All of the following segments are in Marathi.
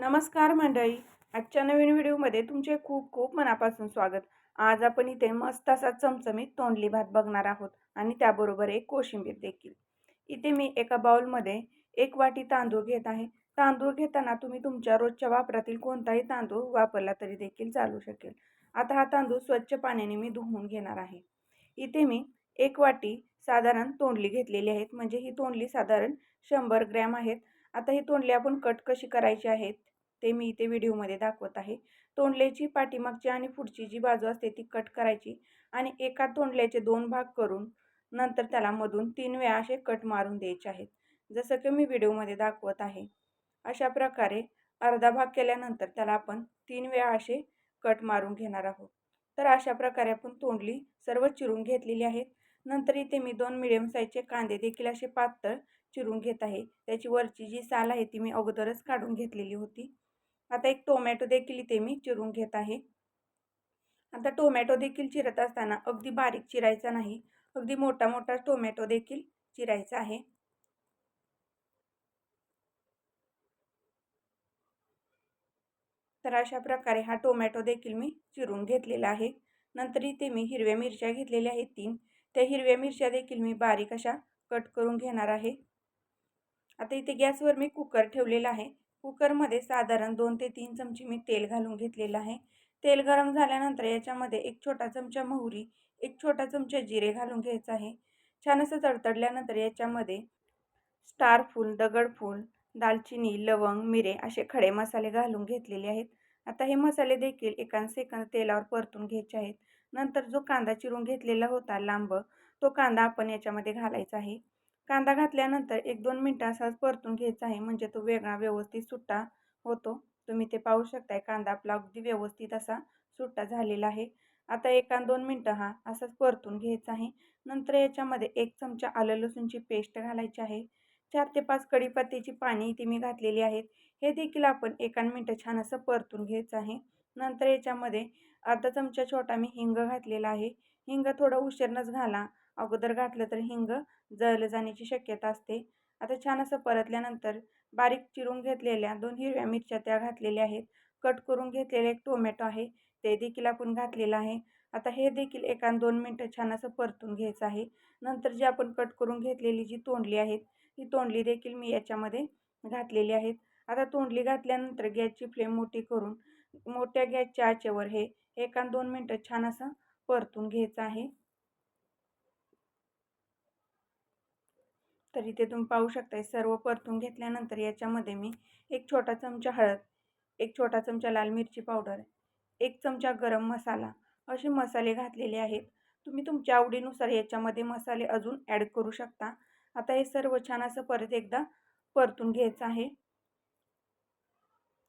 नमस्कार मंडळी. आजच्या नवीन व्हिडिओमध्ये तुमचे खूप खूप मनापासून स्वागत. आज आपण इथे मस्त असा चमचमीत तोंडली भात बघणार आहोत आणि त्याबरोबर एक कोशिंबीर देखील. इथे मी एका बाउलमध्ये एक वाटी तांदूळ घेत आहे. तांदूळ घेताना तुम्ही तुमच्या रोजच्या वापरातील कोणताही तांदूळ वापरला तरी देखील चालू शकेल. आता हा तांदूळ स्वच्छ पाण्याने मी धुवून घेणार आहे. इथे मी एक वाटी साधारण तोंडली घेतलेली आहेत. म्हणजे ही तोंडली साधारण शंभर ग्रॅम आहेत. आता ही तोंडली आपण कट कशी करायची आहेत? ते मी इथे व्हिडिओमध्ये दाखवत आहे. तोंडल्याची पाठीमागची आणि पुढची जी बाजू असते ती कट करायची आणि एका तोंडल्याचे दोन भाग करून नंतर त्याला मधून तीन वेळा असे कट मारून द्यायचे आहेत. जसं की मी व्हिडिओमध्ये दाखवत आहे. अशा प्रकारे अर्धा भाग केल्यानंतर त्याला आपण तीन वेळा असे कट मारून घेणार आहोत. तर अशा प्रकारे आपण तोंडली सर्व चिरून घेतलेली आहेत. नंतर इथे मी दोन मिडियम साईजचे कांदे देखील असे पातळ चिरून घेत आहे. त्याची वरची जी साल आहे ती मी अगोदरच काढून घेतलेली होती. आता एक टोमॅटो देखील इथे मी चिरून घेत आहे. आता टोमॅटो देखील चिरत असताना अगदी बारीक चिरायचा नाही. अगदी मोठा मोठा टोमॅटो देखील चिरायचा आहे. तर अशा प्रकारे हा टोमॅटो देखील मी चिरून घेतलेला आहे. नंतर इथे मी हिरव्या मिरच्या घेतलेल्या आहेत तीन. त्या हिरव्या मिरच्या देखील मी बारीक अशा कट करून घेणार आहे. आता इथे गॅसवर मी कुकर ठेवलेला आहे. कुकरमध्ये साधारण दोन ते तीन चमचे मी तेल घालून घेतलेलं आहे. तेल गरम झाल्यानंतर याच्यामध्ये एक छोटा चमचा मोहरी एक छोटा चमचा जिरे घालून घ्यायचं आहे. छान असं तडतडल्यानंतर याच्यामध्ये स्टार फूल दगडफूल दालचिनी लवंग मिरे असे खडे मसाले घालून घेतलेले आहेत. आता हे मसाले देखील एका सेकंद तेलावर परतून घ्यायचे आहेत. नंतर जो कांदा चिरून घेतलेला होता लांब तो कांदा आपण याच्यामध्ये घालायचा आहे. कांदा घातल्यानंतर एक दोन मिनटं असाच परतून घ्यायचा आहे. म्हणजे तो वेगळा व्यवस्थित सुट्टा होतो. तुम्ही ते पाहू शकताय. कांदा आपला अगदी व्यवस्थित असा सुट्टा झालेला आहे. आता एका दोन मिनटं हा असाच परतून घ्यायचा आहे. नंतर याच्यामध्ये एक चमचा आलं लसूणची पेस्ट घालायची आहे. चार ते पाच कढीपत्त्याची पाणी इथे मी घातलेली आहेत. हे देखील आपण एका मिनटं छान असं परतून घ्यायचं आहे. नंतर याच्यामध्ये अर्धा चमचा छोटा मी हिंग घातलेला आहे. हिंग थोडं उशीरनंच घाला. अगोदर घातलं तर हिंग जळलं जाण्याची शक्यता असते. आता छान असं परतल्यानंतर बारीक चिरून घेतलेल्या दोन हिरव्या मिरच्या त्या घातलेल्या आहेत. कट करून घेतलेले एक टोमॅटो आहे. ते देखील आपण घातलेलं आहे. आता हे देखील एका दोन मिनटं छान असं परतून घ्यायचं आहे. नंतर जी आपण कट करून घेतलेली जी तोंडली आहेत ती तोंडली देखील मी याच्यामध्ये घातलेली आहेत. आता तोंडली घातल्यानंतर गॅसची फ्लेम मोठी करून मोठ्या गॅसच्या आचेवर हे एका दोन मिनटं छान असं परतून घ्यायचं आहे. तर इथे तुम्ही पाहू शकताय सर्व परतून घेतल्यानंतर याच्यामध्ये मी एक छोटा चमचा हळद एक छोटा चमचा लाल मिरची पावडर एक चमचा गरम मसाला असे मसाले घातलेले आहेत. तुम्ही तुमच्या आवडीनुसार याच्यामध्ये मसाले अजून ॲड करू शकता. आता हे सर्व छान असं परत एकदा परतून घ्यायचं आहे.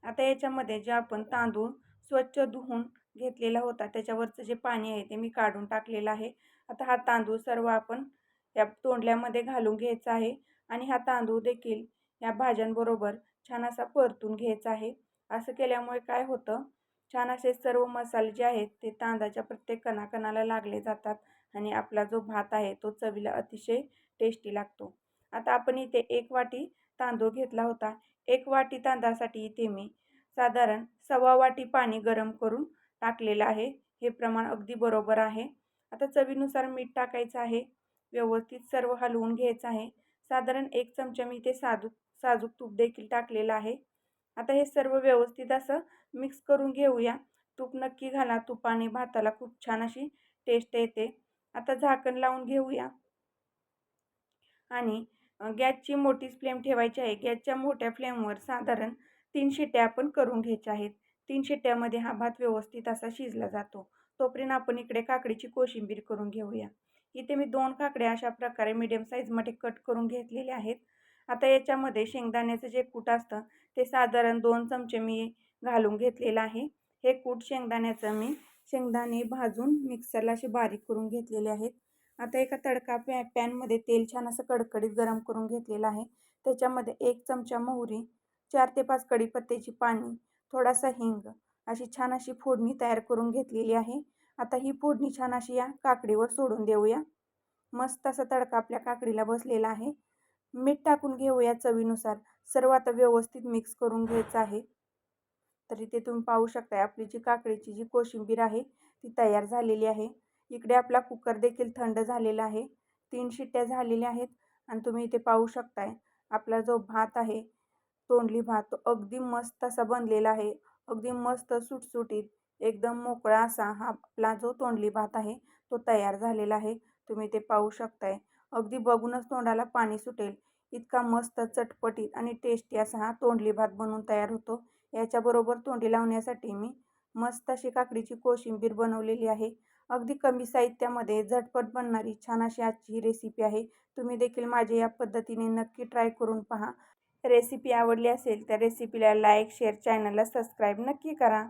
आता याच्यामध्ये जे आपण तांदूळ स्वच्छ धुवून घेतलेला होता. त्याच्यावरचं जे पाणी आहे ते मी काढून टाकलेलं आहे. आता हा तांदूळ सर्व आपण या तोंडल्यामध्ये घालून घ्यायचा आहे आणि हा तांदूळ देखील या भाज्यांबरोबर छान असा परतून घ्यायचा आहे. असं केल्यामुळे काय होतं छान असे सर्व मसाले जे आहेत ते तांदळाच्या प्रत्येक कणाकणाला लागले जातात आणि आपला जो भात आहे तो चवीला अतिशय टेस्टी लागतो. आता आपण इथे एक वाटी तांदूळ घेतला होता. एक वाटी तांदळासाठी इथे मी साधारण सव्वा वाटी पाणी गरम करून टाकलेलं आहे. हे प्रमाण अगदी बरोबर आहे. आता चवीनुसार मीठ टाकायचं आहे. व्यवस्थित सर्व हलवून घ्यायचं आहे. साधारण एक चमचा मी इथे साजूक साजूक तूप देखील टाकलेलं आहे. आता हे सर्व व्यवस्थित असं मिक्स करून घेऊया. तूप नक्की घाला. तुपाने भाताला खूप छान अशी टेस्ट येते. आता झाकण लावून घेऊया. आणि गॅसची मोठीच फ्लेम ठेवायची आहे. गॅसच्या मोठ्या फ्लेमवर साधारण तीन शिट्या आपण करून घ्यायच्या आहेत. तीन शिट्ट्यामध्ये हा भात व्यवस्थित असा शिजला जातो. तोपर्यंत आपण इकडे काकडीची कोशिंबीर करून घेऊया. इथे मी दोन काकड्या अशा प्रकारे मीडियम साईजमध्ये कट करून घेतलेले आहेत. आता याच्यामध्ये शेंगदाण्याचं जे कूट असतं ते साधारण दोन चमचे मी घालून घेतलेलं आहे. हे कूट शेंगदाण्याचं मी शेंगदाणे भाजून मिक्सरला असे बारीक करून घेतलेले आहेत. आता एका तडका पॅ पॅनमध्ये तेल छान असं कडकडीत गरम करून घेतलेलं आहे. त्याच्यामध्ये एक चमचा मोहरी चार ते पाच कडीपत्त्याची पाणी थोडासा हिंग अशी छान अशी फोडणी तयार करून घेतलेली आहे. आता ही फोडणी छान अशी या काकडीवर सोडून देऊया. मस्त असा तडका आपल्या काकडीला बसलेला आहे. मीठ टाकून घेऊया चवीनुसार. सर्व आता व्यवस्थित मिक्स करून घ्यायचं आहे. तर इथे तुम्ही पाहू शकताय आपली जी काकडीची जी कोशिंबीर आहे ती तयार झालेली आहे. इकडे आपला कुकर देखील थंड झालेला आहे. तीन शिट्ट्या झालेल्या आहेत. आणि तुम्ही इथे पाहू शकताय आपला जो भात आहे तोंडली भात अगदी मस्त असा बनलेला आहे. अगदी मस्त सुटसुटीत एकदम मोकळा असा हा आपला जो तोंडली भात आहे तो तयार झालेला आहे. तुम्ही ते पाहू शकताय. अगदी बघूनच तोंडाला पाणी सुटेल. इतका मस्त चटपटीत आणि टेस्टी असा हा तोंडली भात बनवून तयार होतो. याच्याबरोबर तोंडी लावण्यासाठी मी मस्त अशी काकडीची कोशिंबीर बनवलेली आहे. अगदी कमी साहित्यामध्ये झटपट बनणारी छान अशी आजची ही रेसिपी आहे. तुम्ही देखील माझे या पद्धतीने नक्की ट्राय करून पहा. रेसिपी आवडली असेल तर रेसिपीला लाईक शेअर चॅनलला सबस्क्राईब नक्की करा.